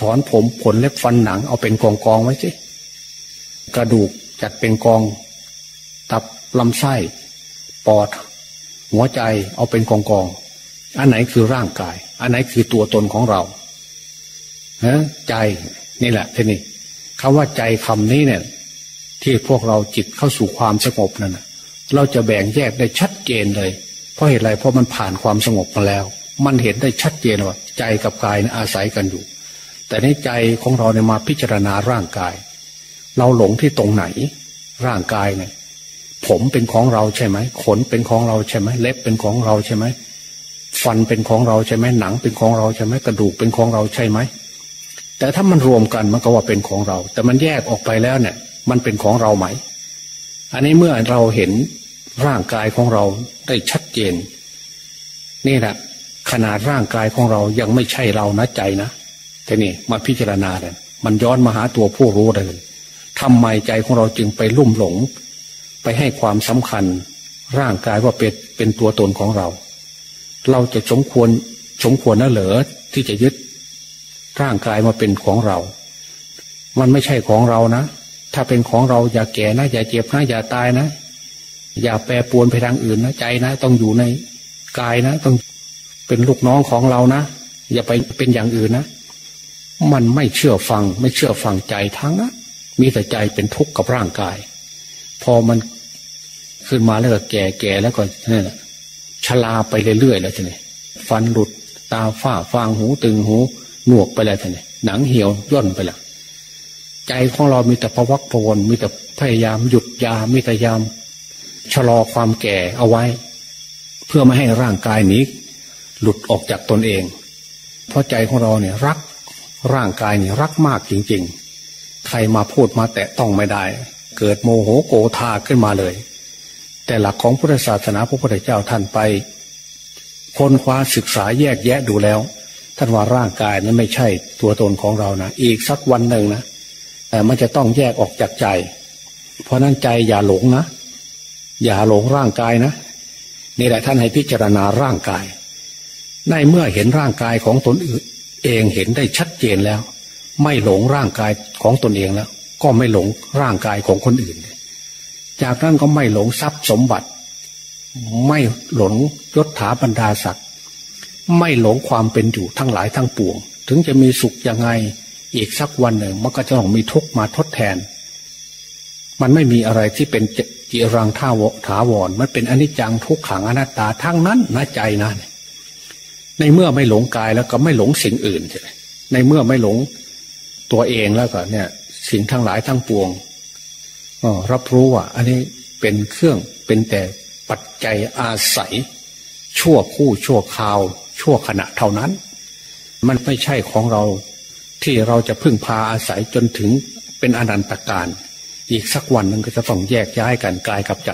ถอนผมขนเล็บฟันหนังเอาเป็นกองกองไว้สิกระดูกจัดเป็นกอง ตับลำไส้ ปอด หัวใจเอาเป็นกองกอง อันไหนคือร่างกาย อันไหนคือตัวตนของเราฮะใจนี่แหละทีนี้คำว่าใจคำนี้เนี่ย ที่พวกเราจิตเข้าสู่ความสงบนั่นนะเราจะแบ่งแยกได้ชัดเจนเลย เพราะเหตุไรเพราะมันผ่านความสงบมาแล้ว มันเห็นได้ชัดเจนว่า ใจกับกายนะอาศัยกันอยู่ แต่ในใจของเราเนี่ยมาพิจารณาร่างกาย เราหลงที่ตรงไหน ร่างกายเนี่ยผมเป็นของเราใช่ไหมขนเป็นของเราใช่ไหมเล็บเป็นของเราใช่ไหมฟันเป็นของเราใช่ไหมหนังเป็นของเราใช่ไหมกระดูกเป็นของเราใช่ไหมแต่ถ้ามันรวมกันมันก็ว่าเป็นของเรา แต่มันแยกออกไปแล้วเนี่ย มันเป็นของเราไหม อันนี้เมื่อเราเห็นร่างกายของเราได้ชัดเจน นี่แหละขนาดร่างกายของเรายังไม่ใช่เรานะใจนะ แต่นี่มาพิจารณาเลยมันย้อนมาหาตัวผู้รู้เลยทำไมใจของเราจึงไปลุ่มหลง ไปให้ความสำคัญ ร่างกายว่าเป็นเป็นตัวตนของเรา เราจะสมควรสมควรนะเหรอที่จะยึดร่างกายมาเป็นของเรา มันไม่ใช่ของเรานะ ถ้าเป็นของเราอย่าแก่นะ อย่าเจ็บนะ อย่าตายนะ อย่าแปรปวนไปทางอื่นนะใจนะ ต้องอยู่ในกายนะ ต้องเป็นลูกน้องของเรานะ อย่าไปเป็นอย่างอื่นนะ มันไม่เชื่อฟัง ไม่เชื่อฟังใจทั้งนะมีแต่ใจเป็นทุกข์กับร่างกาย พอมันขึ้นมาแล้วก็แก่แก่แล้วก็นี่แหละชราไปเรื่อยๆแล้วทีนี้ฟันหลุดตาฝ้าฟางหูตึงหูหนวกไปแล้วท่านหนังเหี่ยวย่นไปแล้วใจของเรามีแต่พวักพวนมีแต่พยายามหยุดยามีแต่ยามชะลอความแก่เอาไว้ เพื่อไม่ให้ร่างกายนี้ หลุดออกจากตนเอง เพราะใจของเราเนี่ยรัก ร่างกายนี่รักมากจริง ๆ ใครมาพูดมาแตะต้องไม่ได้ เกิดโมโหโกธาขึ้นมาเลย แต่หลักของพุทธศาสนาพระพุทธเจ้าท่านไปค้นคว้าศึกษาแยกแยะดูแล้ว ท่านว่าร่างกายนั้นไม่ใช่ตัวตนของเรานะอีกสักวันหนึ่งนะแต่มันจะต้องแยกออกจากใจ เพราะนั้นใจอย่าหลงนะอย่าหลงร่างกายนะนี่แหละท่านให้พิจารณาร่างกาย ในเมื่อเห็นร่างกายของตนอื่น เองเห็นได้ชัดเจนแล้ว ไม่หลงร่างกายของตนเองแล้ว ก็ไม่หลงร่างกายของคนอื่น จากนั้นก็ไม่หลงทรัพย์สมบัติ ไม่หลงยศถาบรรดาศักดิ์ไม่หลงความเป็นอยู่ทั้งหลายทั้งปวง ถึงจะมีสุขยังไงอีกสักวันหนึ่งมันก็จะต้องมีทุกมาทดแทน มันไม่มีอะไรที่เป็นจิรังท่าวถาวรมันเป็นอนิจจังทุกขังอนัตตาทั้งนั้นนะใจนะ ในเมื่อไม่หลงกายแล้วก็ไม่หลงสิ่งอื่นใช่ไหมในเมื่อไม่หลงตัวเองแล้วก็เนี่ย สิ่งทั้งหลายทั้งปวงรับรู้ว่า อันนี้เป็นเครื่องเป็นแต่ปัจจัยอาศัย ชั่วคู่ชั่วคราว ชั่วขณะเท่านั้น มันไม่ใช่ของเราที่เราจะพึ่งพาอาศัยจนถึงเป็นอนันตการ อีกสักวันนึงก็จะต้องแยกย้ายกันกายกับใจ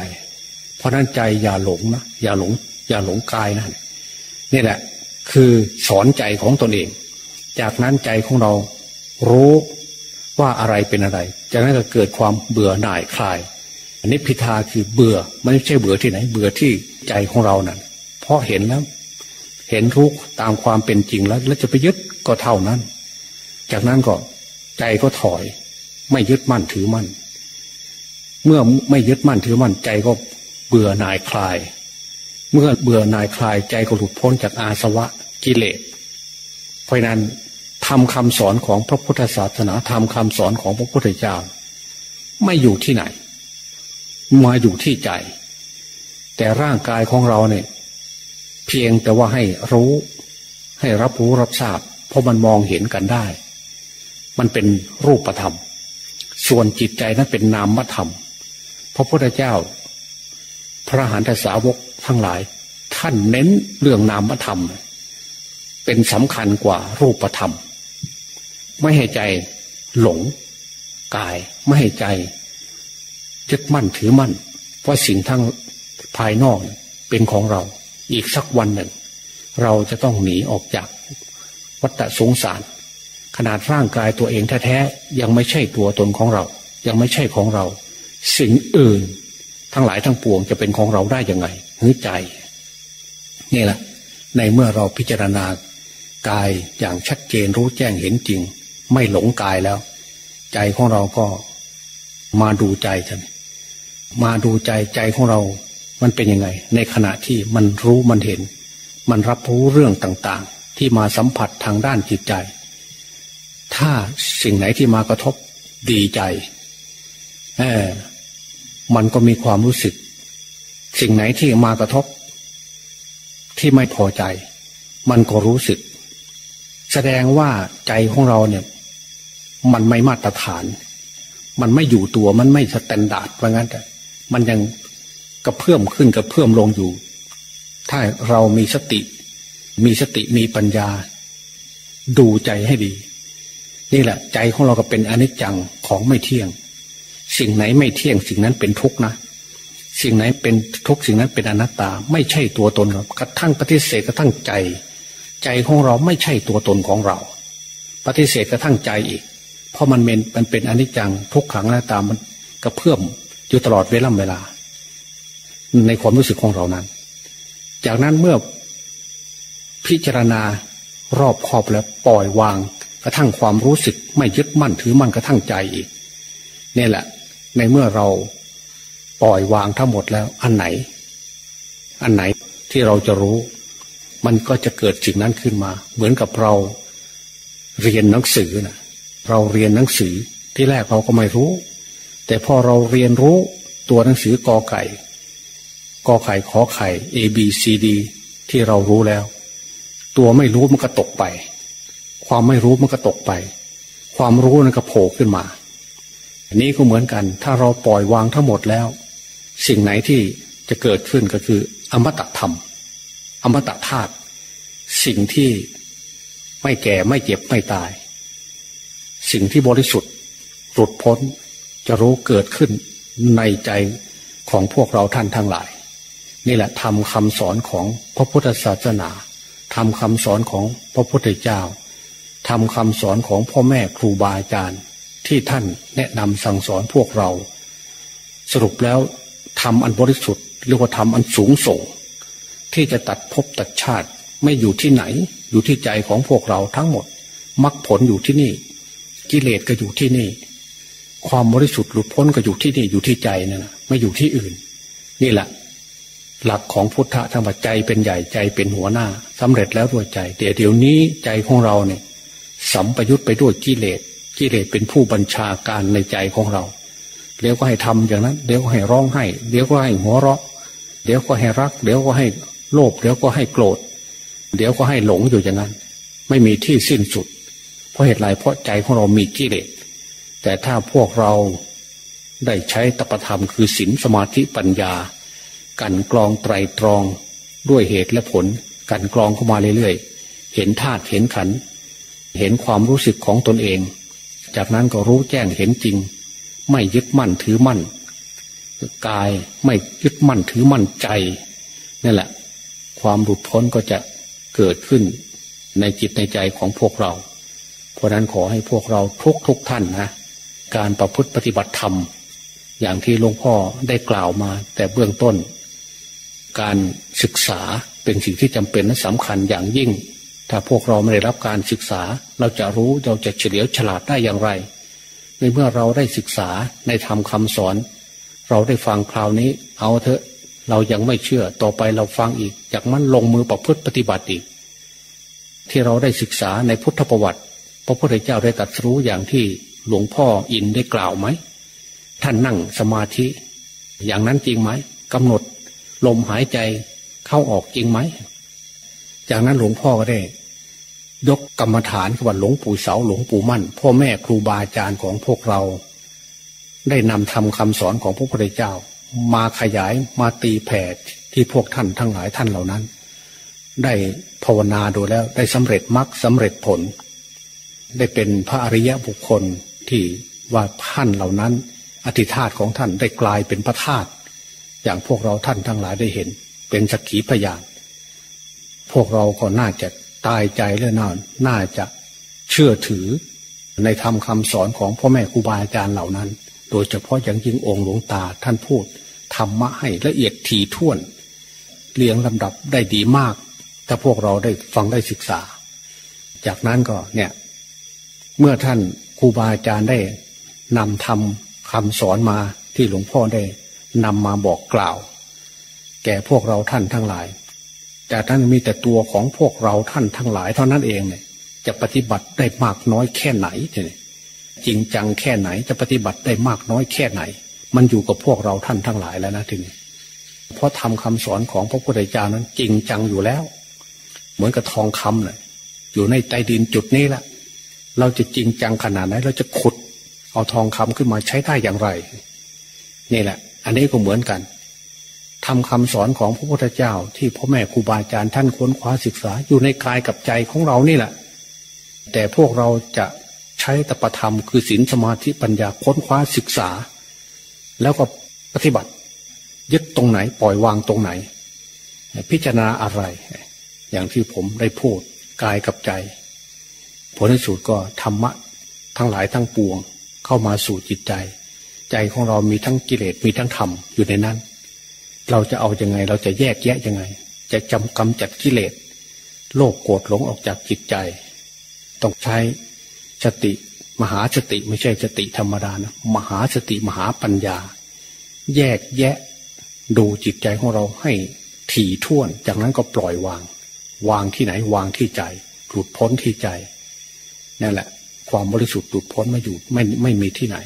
เพราะนั้นใจอย่าหลงนะอย่าหลง อย่าหลงกายนะนี่แหละ คือสอนใจของตนเอง จากนั้นใจของเรารู้ว่าอะไรเป็นอะไร จากนั้นก็เกิดความเบื่อหน่ายคลาย อันนี้พิธาคือเบื่อไม่ใช่เบื่อที่ไหน เบื่อที่ใจของเรานั่นเพราะเห็นแล้ว เห็นทุกตามความเป็นจริงแล้ว แล้วจะไปยึดก็เท่านั้น จากนั้นก็ใจก็ถอย ไม่ยึดมั่นถือมั่น เมื่อไม่ยึดมั่นถือมั่นใจก็เบื่อหน่ายคลาย เมื่อเบื่อหน่ายคลายใจก็หลุดพ้นจากอาสวะ กิเลสเพราะนั้นทำคำสอนของพระพุทธศาสนาทำคำสอนของพระพุทธเจ้า ไม่อยู่ที่ไหน มาอยู่ที่ใจ แต่ร่างกายของเราเนี่ย เพียงแต่ว่าให้รู้ ให้รับรู้รับทราบ เพราะมันมองเห็นกันได้ มันเป็นรูปธรรม ส่วนจิตใจนั้นเป็นนามธรรม พระพุทธเจ้า พระหันทสาวกทั้งหลาย ท่านเน้นเรื่องนามธรรมเเป็นสำคัญกว่ารูปธรรม ไม่ให้ใจหลงกาย ไม่ให้ใจยึดมั่นถือมั่นว่าะสิ่งทั้งภายนอกเป็นของเรา อีกสักวันหนึ่ง เราจะต้องหนีออกจากวัฏสงสาร ขนาดร่างกายตัวเองแท้ๆยังไม่ใช่ตัวตนของเรา ยังไม่ใช่ของเรา สิ่งอื่น ทั้งหลายทั้งปวงจะเป็นของเราได้ยังไงหือใจ นี่แหละในเมื่อเราพิจารณา กายอย่างชัดเจนรู้แจ้งเห็นจริง ไม่หลงกายแล้ว ใจของเราก็มาดูใจท่านมาดูใจใจของเรา มันเป็นยังไง ในขณะที่มันรู้มันเห็น มันรับรู้เรื่องต่างๆ ที่มาสัมผัสทางด้านจิตใจ ถ้าสิ่งไหนที่มากระทบดีใจเออมันก็มีความรู้สึก สิ่งไหนที่มากระทบ ที่ไม่พอใจ มันก็รู้สึก แสดงว่าใจของเราเนี่ย มันไม่มาตรฐาน มันไม่อยู่ตัวมันไม่สแตนดาร์ดว่างั้นแต่มันยังกระเพื่อมขึ้นกระเพื่อมลงอยู่ ถ้าเรามีสติ มีสติมีปัญญา ดูใจให้ดี นี่แหละ ใจของเราก็เป็นอนิจจังของไม่เที่ยง สิ่งไหนไม่เที่ยง สิ่งนั้นเป็นทุกข์นะสิ่งไหนเป็นทุกข์สิ่งนั้นเป็นอนัตตา ไม่ใช่ตัวตนครับกระทั่งปฏิเสธกระทั่งใจ ใจของเราไม่ใช่ตัวตนของเรา ปฏิเสธกระทั่งใจอีก เพราะมันเป็นมันเป็นอนิจจังทุกขังอนัตตามันกระเพื่อมอยู่ตลอดเวลาเวลา ในความรู้สึกของเรานั้น จากนั้นเมื่อพิจารณารอบคอบแล้วปล่อยวาง กระทั่งความรู้สึกไม่ยึดมั่นถือมั่นกระทั่งใจอีกนี่แหละ ในเมื่อเราปล่อยวางทั้งหมดแล้ว อันไหน อันไหนที่เราจะรู้ มันก็จะเกิดสิ่งนั้นขึ้นมา เหมือนกับเราเรียนหนังสือนะเราเรียนหนังสือที่แรกเราก็ไม่รู้ แต่พอเราเรียนรู้ตัวหนังสือกอไก่กอไข่ขอไข่ A B C D ที่เรารู้แล้ว ตัวไม่รู้มันก็ตกไป ความไม่รู้มันก็ตกไป ความรู้นั้นก็โผล่ขึ้นมาอันนี้ก็เหมือนกัน ถ้าเราปล่อยวางทั้งหมดแล้ว สิ่งไหนที่จะเกิดขึ้นก็คือ อมตะธรรม อมตะธาตุสิ่งที่ไม่แก่ไม่เจ็บไม่ตาย สิ่งที่บริสุทธิ์หลุดพ้นจะรู้เกิดขึ้นในใจของพวกเราท่านทั้งหลาย นี่แหละทำคำสอนของพระพุทธศาสนาทำคำสอนของพระพุทธเจ้าทำคำสอนของพ่อแม่ครูบาอาจารย์ที่ท่านแนะนำสั่งสอนพวกเรา สรุปแล้วทำอันบริสุทธิ์เรียกว่าทำอันสูงส่ง ที่จะตัดภพตัดชาติ ไม่อยู่ที่ไหน อยู่ที่ใจของพวกเราทั้งหมดมรรคผลอยู่ที่นี่ กิเลสก็อยู่ที่นี่ ความบริสุทธิ์หลุดพ้นก็อยู่ที่นี่อยู่ที่ใจนั่นแหะไม่อยู่ที่อื่น นี่แหละ หลักของพุทธะธรรมใจเป็นใหญ่ใจเป็นหัวหน้าสำเร็จแล้วด้วยใจเดี๋ยวเดี๋ยวนี้ใจของเราเนี่ยสัมปยุตไปด้วยกิเลสกิเลสเป็นผู้บัญชาการในใจของเราเดี๋ยวก็ให้ทำอย่างนั้น เดี๋ยวก็ให้ร้องไห้ เดี๋ยวก็ให้หัวเราะ เดี๋ยวก็ให้รัก เดี๋ยวก็ให้ โลภเดี๋ยวก็ให้โกรธ เดี๋ยวก็ให้หลงอยู่อย่างนั้น ไม่มีที่สิ้นสุด เพราะเหตุไรเพราะใจของเรามีกิเลสแต่ถ้าพวกเราได้ใช้ตปธรรมคือศีลสมาธิปัญญา กันกรองไตรตรองด้วยเหตุและผล กันกรองเข้ามาเรื่อยๆ เห็นธาตุเห็นขัน เห็นความรู้สึกของตนเอง จากนั้นก็รู้แจ้งเห็นจริง ไม่ยึดมั่นถือมั่นกายไม่ยึดมั่นถือมั่นใจนั่แหละ ความหลุดพ้นก็จะเกิดขึ้นในจิตในใจของพวกเรา เพราะนั้นขอให้พวกเราทุกทุกท่านนะการประพฤติปฏิบัติธรรม อย่างที่หลวงพ่อได้กล่าวมา แต่เบื้องต้น การศึกษาเป็นสิ่งที่จำเป็นและสำคัญอย่างยิ่ง ถ้าพวกเราไม่ได้รับการศึกษา เราจะรู้เราจะเฉลียวฉลาดได้อย่างไร ในเมื่อเราได้ศึกษาในธรรมคาสอน เราได้ฟังคราวนี้ เอาเถอะ เรายังไม่เชื่อต่อไปเราฟังอีก จากมันลงมือประพฤติปฏิบัติอีก ที่เราได้ศึกษาในพุทธประวัติ พระพุทธเจ้าได้ตรัสรู้อย่างที่หลวงพ่ออินได้กล่าวไหม ท่านนั่งสมาธิ อย่างนั้นจริงไหมกำหนด ลมหายใจเข้าออกจริงไหม จากนั้นหลวงพ่อก็ได้ ยกกรรมฐานว่าหลวงปู่เสาหลวงปู่มั่น พ่อแม่ครูบาอาจารย์ของพวกเรา ได้นำทำคำสอนของพระพุทธเจ้า มาขยายมาตีแผ่ที่พวกท่านทั้งหลายท่านเหล่านั้น ได้ภาวนาดูแล้วได้สำเร็จมรรคสำเร็จผล ได้เป็นพระอริยะบุคคลที่ว่าท่านเหล่านั้น อธิธาตของท่านได้กลายเป็นพระธาตุอย่างพวกเราท่านทั้งหลายได้เห็น เป็นสักขีพยานพวกเราก็น่าจะตายใจเรื่องนั้นน่าจะเชื่อถือในธรรมคาสอนของพ่อแม่ครูบาอาจารย์เหล่านั้น โดยเฉพาะอย่างยิ่งองค์หลวงตาท่านพูดธรรมะให้ละเอียดถี่ถ้วน เรียงลำดับได้ดีมาก ถ้าพวกเราได้ฟังได้ศึกษา จากนั้นก็เนี่ยเมื่อท่านครูบาอาจารย์ได้นำทำคำสอนมาที่หลวงพ่อได้นำมาบอกกล่าว แก่พวกเราท่านทั้งหลาย แต่ท่านมีแต่ตัวของพวกเราท่านทั้งหลาย เท่านั้นเองเนี่ยจะปฏิบัติได้มากน้อยแค่ไหนเนี่ย จริงจังแค่ไหนจะปฏิบัติได้มากน้อยแค่ไหน มันอยู่กับพวกเราท่านทั้งหลายแล้วนะทีนี้เพราะทำคำสอนของพระพุทธเจ้านั้น จริงจังอยู่แล้ว เหมือนกับทองคำเลยอยู่ในใต้ดินจุดนี้แหละเราจะจริงจังขนาดไหนเราจะขุด เอาทองคำขึ้นมาใช้ได้อย่างไร นี่แหละ อันนี้ก็เหมือนกันทำคำสอนของพระพุทธเจ้า ที่พ่อแม่ครูบาอาจารย์ท่านค้นคว้าศึกษาอยู่ในกายกับใจของเรานี่แหละ แต่พวกเราจะ ใช้ตปธรรม คือศีลสมาธิปัญญาค้นคว้าศึกษา แล้วก็ปฏิบัติ ยึดตรงไหนปล่อยวางตรงไหน พิจารณาอะไร อย่างที่ผมได้พูดกายกับใจ ผลที่สุดก็ธรรมะทั้งหลายทั้งปวง เข้ามาสู่จิตใจ ใจของเรามีทั้งกิเลสมีทั้งธรรมอยู่ในนั้น เราจะเอาอยัางไงเราจะแยกแยะยังไง จะจำกำจัดกิเลสโลภโกรธหลงออกจากจิตใจ ต้องใช้ สติ มหาสติไม่ใช่สติธรรมดานะมหาสติมหาปัญญา แยกแยะ ดูจิตใจของเราให้ถี่ถ้วน จากนั้นก็ปล่อยวาง วางที่ไหนวางที่ใจ หลุดพ้นที่ใจนั่นแหละ ความบริสุทธิ์หลุดพ้นมาอยู่ไม่ไม่มีที่ไหน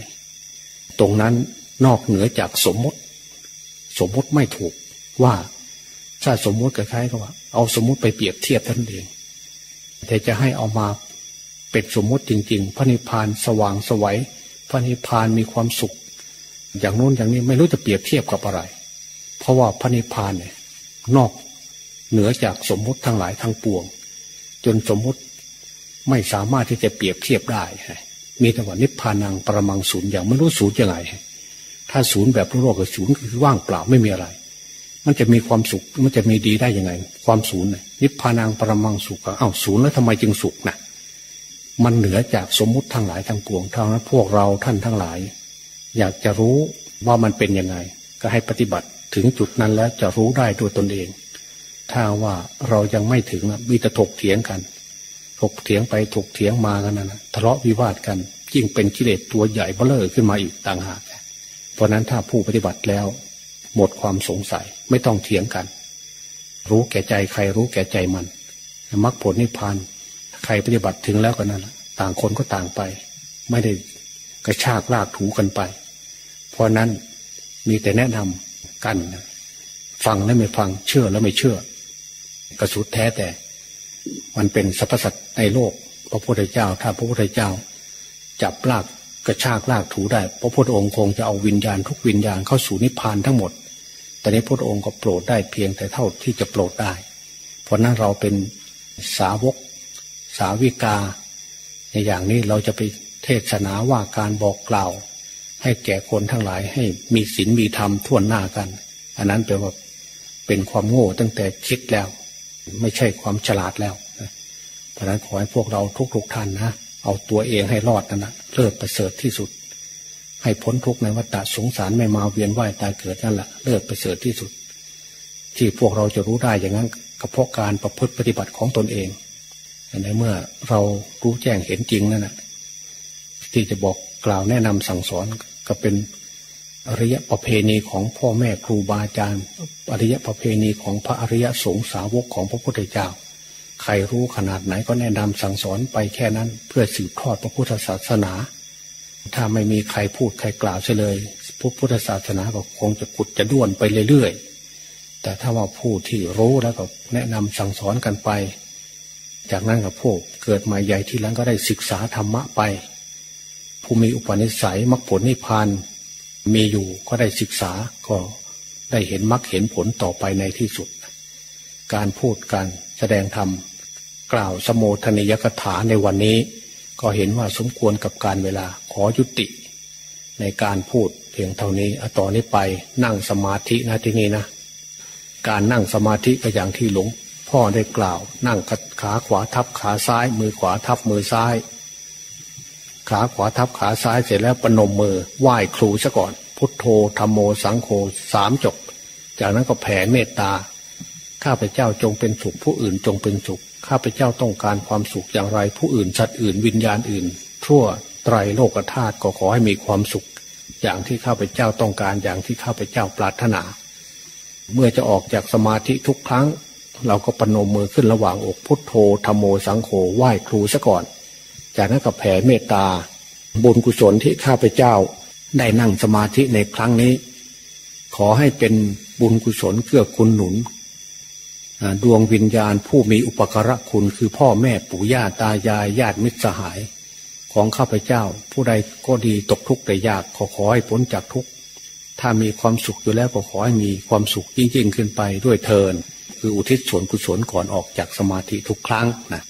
ตรงนั้นนอกเหนือจากสมมติ สมมติไม่ถูกว่าถ้าสมมติกับใครก็ว่า เอาสมมติไปเปรียบเทียบท่านเองแต่จะให้เอามา เป็นสมมติจริง ๆ พระนิพพานสว่างสวัยพระนิพพานมีความสุข อย่างโน้นอย่างนี้ไม่รู้จะเปรียบเทียบกับอะไร เพราะว่าพระนิพพานเนี่ยนอกเหนือจากสมมติทั้งหลายทั้งปวง จนสมมติไม่สามารถที่จะเปรียบเทียบได้ มีแต่ว่านิพพานังประมังศูนย์อย่างไม่รู้ศูนย์ยังไง ถ้าศูนย์แบบโลกกับศูนย์คือว่างเปล่าไม่มีอะไร มันจะมีความสุขมันจะมีดีได้ยังไง ความศูนย์นิพพานังประมังสุขเอ้าศูนย์แล้วทำไมจึงสุขนะ มันเหนือจากสมมุติทั้งหลายทั้งปวงเท่านั้นพวกเราท่านทั้งหลาย อยากจะรู้ว่ามันเป็นยังไง ก็ให้ปฏิบัติถึงจุดนั้นแล้วจะรู้ได้ด้วยตนเอง ถ้าว่าเรายังไม่ถึงมีแต่ถกเถียงกัน ถกเถียงไปถกเถียงมากันนะทะเลาะวิวาทกันยิ่งเป็นกิเลสตัวใหญ่เบ้อขึ้นมาอีกต่างหากเพราะนั้นถ้าผู้ปฏิบัติแล้ว หมดความสงสัยไม่ต้องเถียงกัน รู้แก่ใจใครรู้แก่ใจมันมรรคผลนิพพาน ใครปฏิบัติถึงแล้วก็นั่นแหละต่างคนก็ต่างไป ไม่ได้กระชากลากถูกันไป เพราะนั้นมีแต่แนะนำกันฟังแล้วไม่ฟังเชื่อแล้วไม่เชื่อ กระสุดแท้แต่ มันเป็นสรรพสัตว์ในโลก พระพุทธเจ้า ถ้าพระพุทธเจ้า จับลากกระชากลากถูได้ พระพุทธองค์คงจะเอาวิญญาณทุกวิญญาณเข้าสู่นิพพานทั้งหมด แต่นี้พระองค์ก็โปรดได้เพียงแต่เท่าที่จะโปรดได้ เพราะนั้นเราเป็นสาวก สาวิกาในอย่างนี้เราจะไปเทศนาว่าการบอกกล่าว ให้แก่คนทั้งหลายให้มีศีลมีธรรมท่วนหน้ากัน อันนั้นแปลว่าเป็นความโง่ตั้งแต่คิดแล้ว ไม่ใช่ความฉลาดแล้วเพราะนั้นขอให้พวกเราทุกๆทท่านนะเอาตัวเองให้รอดนั่นแนะเลิศประเสริฐที่สุด ให้พ้นทุกข์ในวัฏสงสารไม่มาเวียนว่ายตายเกิดนั่นแหละเลิศประเสริฐที่สุด ที่พวกเราจะรู้ได้อย่างนั้นก็เพราะการประพฤติปฏิบัติของตนเอง ในเมื่อเรารู้แจ้งเห็นจริงนั่นแหะที่จะบอกกล่าวแนะนำสั่งสอนก็เป็นอริยประเพณีของพ่อแม่ครูบาอาจารย์ อริยประเพณีของพระอริยสงสาวกของพระพุทธเจ้า ใครรู้ขนาดไหนก็แนะนำสั่งสอนไปแค่นั้น เพื่อสืบทอดพระพุทธศาสนา ถ้าไม่มีใครพูดใครกล่าวเลยพระพุทธศาสนาก็คงจะกุดจะด้วนไปเรื่อยๆแต่ถ้าว่าผู้ที่รู้แล้วก็แนะนำสั่งสอนกันไป จากนั้นกับพวกเกิดมาใหญ่ที่หลังก็ได้ศึกษาธรรมะไป ผู้มีอุปนิสัยมรรคผลนิพพานมีอยู่ก็ได้ศึกษาก็ได้เห็นมรรคเห็นผลต่อไปในที่สุด การพูดการแสดงธรรมกล่าวสมโภชนิยกถาในวันนี้ ก็เห็นว่าสมควรกับการเวลาขอยุติ ในการพูดเพียงเท่านี้ต่อนนี้ไปนั่งสมาธินะที่นี่นะ การนั่งสมาธิก็อย่างที่หลวงพ่อได้กล่าว นั่ง ขาขวาทับขาซ้าย มือขวาทับมือซ้าย ขาขวาทับขาซ้ายเสร็จแล้วปนมมือไหว้ครูซะก่อน พุทโธธรรมโมสังโฆสามจบ จากนั้นก็แผ่เมตตา ข้าพเจ้าจงเป็นสุขผู้อื่นจงเป็นสุข ข้าพเจ้าต้องการความสุขอย่างไร ผู้อื่นสัตว์อื่นวิญญาณอื่น ทั่วไตรโลกธาตุก็ขอให้มีความสุข อย่างที่ข้าพเจ้าต้องการอย่างที่ข้าพเจ้าปรารถนา เมื่อจะออกจากสมาธิทุกครั้ง เราก็ปนมมือขึ้นระหว่างอกพุทโธธรรมโมสังโฆไหว้ครูซะก่อน จากนั้นก็แผ่เมตตา บุญกุศลที่ข้าพเจ้าได้นั่งสมาธิในครั้งนี้ ขอให้เป็นบุญกุศลเกื้อกูลหนุนดวงวิญญาณผู้มีอุปการะคุณคือพ่อแม่ปู่ย่าตายายญาติมิตรสหาย ของข้าพเจ้า ผู้ใดก็ดีตกทุกข์แต่ยากขอขอให้พ้นจากทุกข์ถ้ามีความสุขอยู่แล้วก็ขอให้มีความสุขยิ่งยิ่งขึ้นไปด้วยเทิน คืออุทิศส่วนกุศลก่อนออกจากสมาธิทุกครั้งนะ